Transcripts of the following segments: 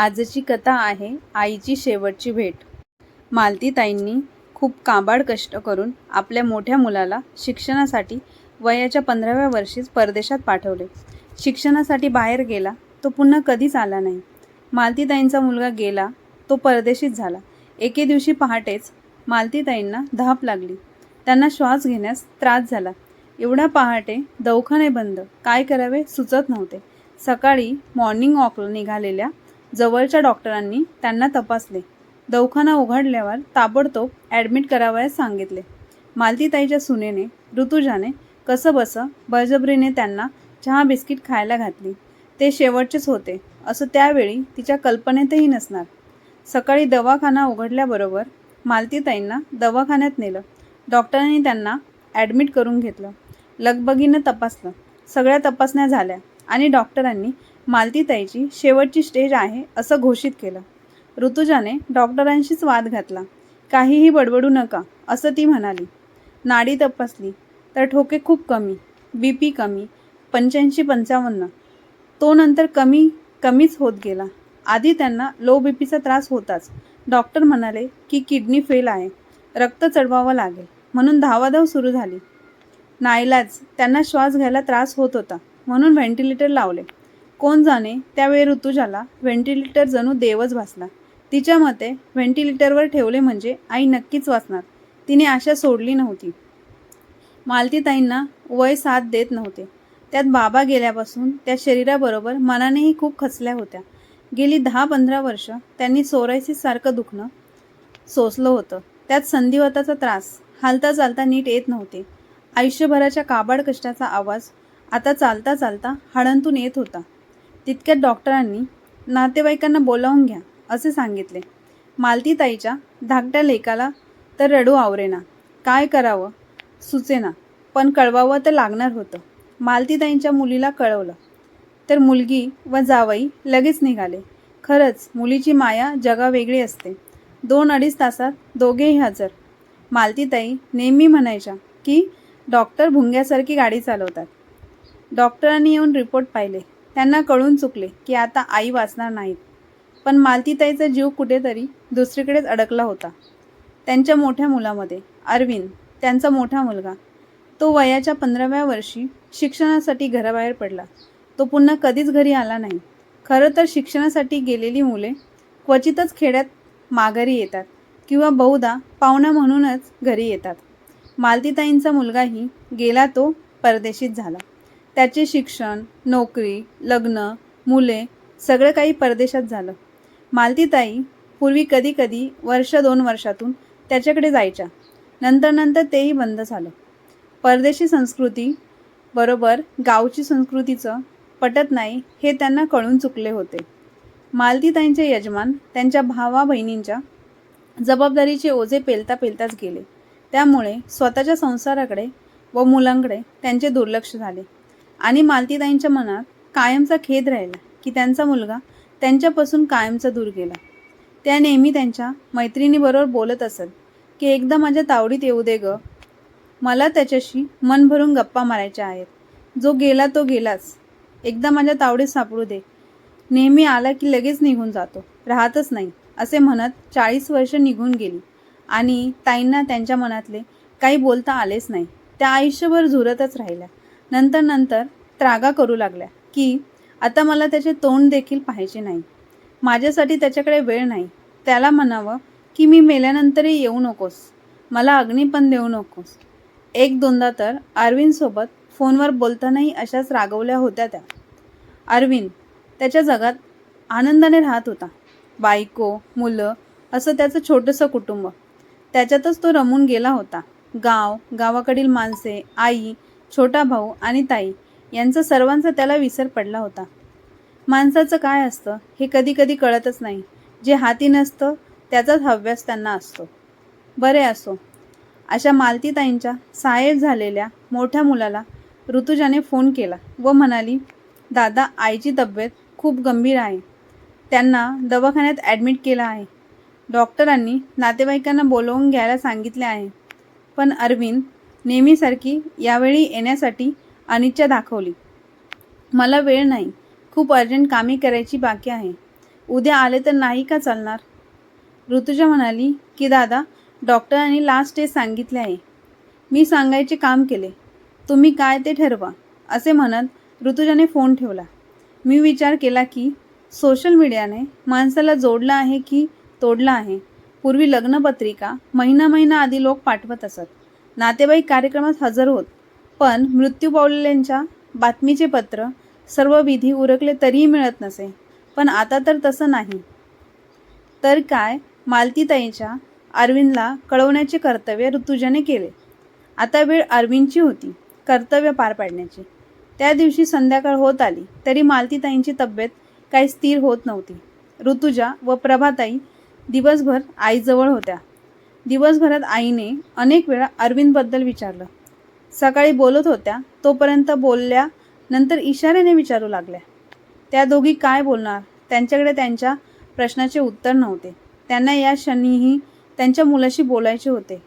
आजची कथा आहे आईची शेवटची भेट. मालतीताईंनी खूप काबाड कष्ट करून आपल्या मोठ्या मुलाला शिक्षणासाठी वयाच्या पंधराव्या वर्षीच परदेशात पाठवले. शिक्षणासाठी बाहेर गेला तो पुन्हा कधीच आला नाही. मालतीताईंचा मुलगा गेला तो परदेशीच झाला. एके दिवशी पहाटेच मालतीताईंना धाप लागली. त्यांना श्वास घेण्यास त्रास झाला. एवढा पहाटे दवखाने बंद काय करावे सुचत नव्हते. सकाळी मॉर्निंग वॉकला निघालेल्या जवळच्या डॉक्टरांनी त्यांना तपासले. दवाखाना उघडल्यावर ताबडतोब ॲडमिट करावयास सांगितले. मालतीताईच्या सुनेने ऋतुजाने कसं बसं बळजबरीने त्यांना चहा बिस्किट खायला घातली. ते शेवटचेच होते असं त्यावेळी तिच्या कल्पनेतही नसणार. सकाळी दवाखाना उघडल्याबरोबर मालतीताईंना दवाखान्यात नेलं. डॉक्टरांनी त्यांना ॲडमिट करून घेतलं. लगबगीनं तपासलं. सगळ्या तपासण्या झाल्या आणि डॉक्टरांनी मालतीताईची शेवटची स्टेज आहे असं घोषित केलं. ऋतुजाने डॉक्टरांशीच वाद घातला. काहीही बडबडू नका असं ती म्हणाली. नाडी तपासली तर ठोके खूप कमी बी पी कमी पंच्याऐंशी पंचावन्न. तो नंतर कमी कमीच होत गेला. आधी त्यांना लो बी पीचा त्रास होताच. डॉक्टर म्हणाले की किडनी फेल आहे रक्त चढवावं लागेल म्हणून धावाधाव सुरू झाली. नाईलाज त्यांना श्वास घ्यायला त्रास होत होता म्हणून व्हेंटिलेटर लावले. कोण जाणे त्यावेळी ऋतुजाला व्हेंटिलेटर जणू देवच भासला तिच्या मते व्हेंटिलेटरवर ठेवले म्हणजे आई नक्कीच वाचणार. तिने आशा सोडली नव्हती. मालतीताईंना वय साथ देत नव्हते. त्यात बाबा गेल्यापासून त्या शरीराबरोबर मनानेही खूप खचल्या होत्या. गेली दहा पंधरा वर्ष त्यांनी सोरायसिससारखं दुखणं सोसलं होतं. त्यात संधिवाताचा त्रास हालता चालता नीट येत नव्हते. आयुष्यभराच्या काबाड कष्टाचा आवाज आता चालता चालता हाडांतून येत होता. तितक्यात डॉक्टरांनी नातेवाईकांना बोलावून घ्या असे सांगितले. मालतीताईच्या धाकट्या लेकाला तर रडू आवरेना काय करावं? सुचेना पण कळवावं तर लागणार होतं. मालतीताईंच्या मुलीला कळवलं. तर मुलगी व जावई लगेच निघाले. खरंच मुलीची माया जगावेगळी असते. दोन अडीच तासात दोघेही हजर. मालतीताई नेहमी म्हणायच्या की डॉक्टर भुंग्यासारखी गाडी चालवतात. डॉक्टरांनी येऊन रिपोर्ट पाहिले. त्यांना कळून चुकले की आता आई वाचणार नाहीत. पण मालतीताईचा जीव कुठेतरी दुसरीकडेच अडकला होता. त्यांच्या मोठ्या मुलामध्ये अरविंद त्यांचा मोठा मुलगा तो वयाच्या पंधराव्या वर्षी शिक्षणासाठी घराबाहेर पडला. तो पुन्हा कधीच घरी आला नाही. खरं तर शिक्षणासाठी गेलेली मुले क्वचितच खेड्यात माघारी येतात किंवा बहुधा पाहुणा म्हणूनच घरी येतात. मालतीताईंचा मुलगाही गेला तो परदेशीत झाला. त्याचे शिक्षण नोकरी लग्न मुले सगळं काही परदेशात झालं. मालतीताई पूर्वी कधी कधी वर्ष दोन वर्षातून त्याच्याकडे जायच्या. नंतर नंतर तेही बंद झालं. परदेशी संस्कृती बरोबर गावची संस्कृतीचं पटत नाही हे त्यांना कळून चुकले होते. मालतीताईंचे यजमान त्यांच्या भावा बहिणींच्या जबाबदारीचे ओझे पेलता पेलताच गेले. त्यामुळे स्वतःच्या संसाराकडे व मुलांकडे त्यांचे दुर्लक्ष झाले. आणि मालतीताईंच्या मनात कायमचा खेद राहिला की त्यांचा मुलगा त्यांच्यापासून कायमचा दूर गेला. त्या नेहमी त्यांच्या मैत्रिणीबरोबर बोलत असत की एकदा माझ्या तावडीत येऊ दे ग. मला त्याच्याशी मन भरून गप्पा मारायच्या आहेत. जो गेला तो गेलाच. एकदा माझ्या तावडीत सापडू दे. नेहमी आला की लगेच निघून जातो. राहतच नाही असे म्हणत चाळीस वर्ष निघून गेली. आणि ताईंना त्यांच्या मनातले काही बोलता आलेच नाही. त्या आयुष्यभर झुरतच राहिल्या. नंतर नंतर त्रागा करू लागल्या की आता मला त्याचे तोंड देखील पाहायचे नाही. माझ्यासाठी त्याच्याकडे वेळ नाही. त्याला म्हणावं की मी मेल्यानंतरही येऊ नकोस. मला अग्नी पण देऊ नकोस. एक दोनदा तर अरविंदसोबत फोनवर बोलतानाही अशाच रागवल्या होत्या त्या. अरविंद त्याच्या जगात आनंदाने राहत होता. बायको मुलं असं त्याचं छोटंसं कुटुंब. त्याच्यातच तो रमून गेला होता. गाव गावाकडील माणसे आई छोटा भाऊ आणि ताई यांचा सर्वांचा त्याला विसर पडला होता. माणसाचं काय असतं हे कधी कधी कळतच नाही. जे हाती नसतं त्याचाच हव्यास त्यांना असतो. बरे असो. अशा मालतीताईंच्या साहेब झालेल्या मोठ्या मुलाला ऋतुजाने फोन केला व म्हणाली दादा आईची तब्येत खूप गंभीर आहे. त्यांना दवाखान्यात ॲडमिट केलं आहे. डॉक्टरांनी नातेवाईकांना बोलवून घ्यायला सांगितले आहे. पण अरविंद नेहमीसारखी यावेळी येण्यासाठी अनिच्छा दाखवली. मला वेळ नाही. खूप अर्जंट कामे करायची बाकी आहे. उद्या आले तर नाही का चालणार? ऋतुजा म्हणाली की दादा डॉक्टरांनी लास्ट टेस्ट सांगितले आहे. मी सांगायचे काम केले. तुम्ही काय ते ठरवा असे म्हणत ऋतुजाने फोन ठेवला. मी विचार केला की सोशल मीडियाने माणसाला जोडलं आहे की तोडलं आहे? पूर्वी लग्नपत्रिका महिना महिना आधी लोक पाठवत असत. नातेवाईक कार्यक्रमात हजर होत पण मृत्यू पावलेल्यांच्या बातमीचे पत्र सर्व विधी उरकले तरीही मिळत नसे. पण आता तर तसं नाही. तर काय मालतीताईच्या अरविंदला कळवण्याचे कर्तव्य ऋतुजाने केले. आता वेळ अरविंदची होती कर्तव्य पार पाडण्याची. त्या दिवशी संध्याकाळ होत आली तरी मालतीताईंची तब्येत काही स्थिर होत नव्हती. ऋतुजा व प्रभाताई दिवसभर आईजवळ होत्या. दिवसभरात आईने अनेक वेळा अरविंदबद्दल विचारलं. सकाळी बोलत होत्या तोपर्यंत बोलल्या नंतर इशाऱ्याने विचारू लागल्या. त्या दोघी काय बोलणार? त्यांच्याकडे त्यांच्या प्रश्नाचे उत्तर नव्हते. त्यांना या क्षणीही त्यांच्या मुलाशी बोलायचे होते.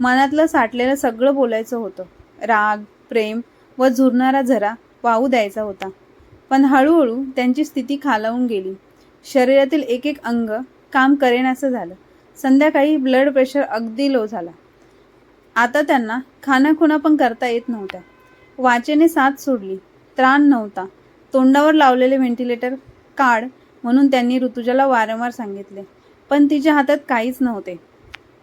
मनातलं साठलेलं सगळं बोलायचं होतं. राग प्रेम व झुरणारा झरा वाहू द्यायचा होता. पण हळूहळू त्यांची स्थिती खालावून गेली. शरीरातील एक एक अंग काम करेनासं झालं. संध्याकाळी ब्लड प्रेशर अगदी लो झाला. आता त्यांना खाणाखुणा पण करता येत नव्हत्या. वाचेने साथ सोडली. त्राण नव्हता. तोंडावर लावलेले व्हेंटिलेटर काढ म्हणून त्यांनी ऋतुजाला वारंवार सांगितले. पण तिच्या हातात काहीच नव्हते.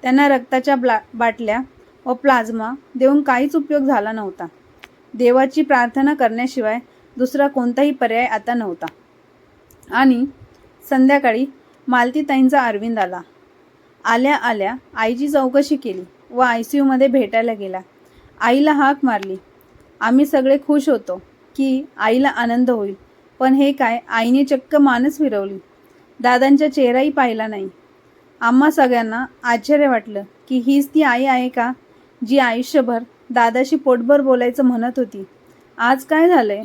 त्यांना रक्ताच्या ब्ला बाटल्या व प्लाझ्मा देऊन काहीच उपयोग झाला नव्हता. देवाची प्रार्थना करण्याशिवाय दुसरा कोणताही पर्याय आता नव्हता. आणि संध्याकाळी मालतीताईंचा अरविंद आला. आल्या आल्या आईची चौकशी केली व आय सी यूमध्ये भेटायला गेला. आईला हाक मारली. आम्ही सगळे खुश होतो की आईला आनंद होईल. पण हे काय? आईने चक्क मानच फिरवली. दादांचा चेहराही पाहिला नाही. आम्हा सगळ्यांना आश्चर्य वाटलं की हीच ती आई आहे का? जी आयुष्यभर दादाशी पोटभर बोलायचं म्हणत होती. आज काय झालंय?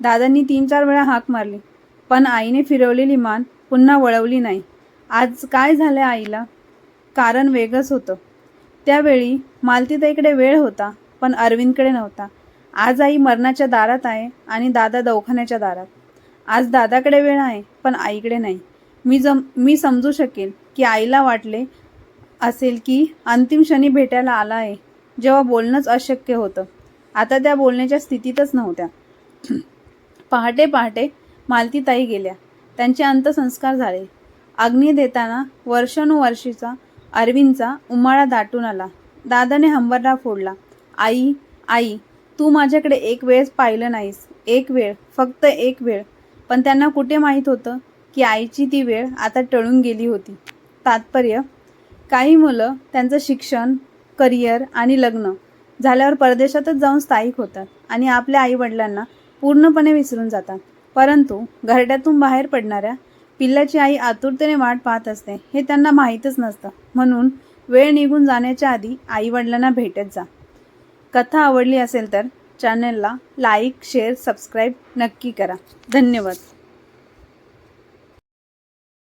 दादांनी तीन चार वेळा हाक मारली. पण आईने फिरवलेली मान पुन्हा वळवली नाही. आज काय झालं आईला? कारण वेगळंच होतं. त्यावेळी मालतीताईकडे वेळ होता पण अरविंदकडे नव्हता. आज आई मरणाच्या दारात आहे आणि दादा दवाखान्याच्या दारात. आज दादाकडे वेळ आहे पण आईकडे नाही. मी जम मी समजू शकेन की आईला वाटले असेल की अंतिम क्षणी भेटायला आला आहे जेव्हा बोलणंच अशक्य होतं. आता त्या बोलण्याच्या स्थितीतच नव्हत्या. पहाटे पहाटे मालतीताई गेल्या. त्यांचे अंत्यसंस्कार झाले. अग्नी देताना वर्षानुवर्षीचा अरविंदचा उमाळा दाटून आला. दादाने हंबरडा फोडला. आई आई तू माझ्याकडे एक वेळच पाहिलं नाहीस. एक वेळ फक्त एक वेळ. पण त्यांना कुठे माहीत होतं की आईची ती वेळ आता टळून गेली होती? तात्पर्य काही मुलं त्यांचं शिक्षण करिअर आणि लग्न झाल्यावर परदेशातच जाऊन स्थायिक होतात आणि आपल्या आईवडिलांना पूर्णपणे विसरून जातात. परंतु घरट्यातून बाहेर पडणाऱ्या पिल्लाची आई आतुरतेने वाट पाहत असते. हे त्यांना माहीतच नसतं. म्हणून वेळ निघून जाण्याच्या आधी आईवडिलांना भेटत जा. कथा आवडली असेल तर चॅनलला लाईक शेअर सबस्क्राईब नक्की करा. धन्यवाद.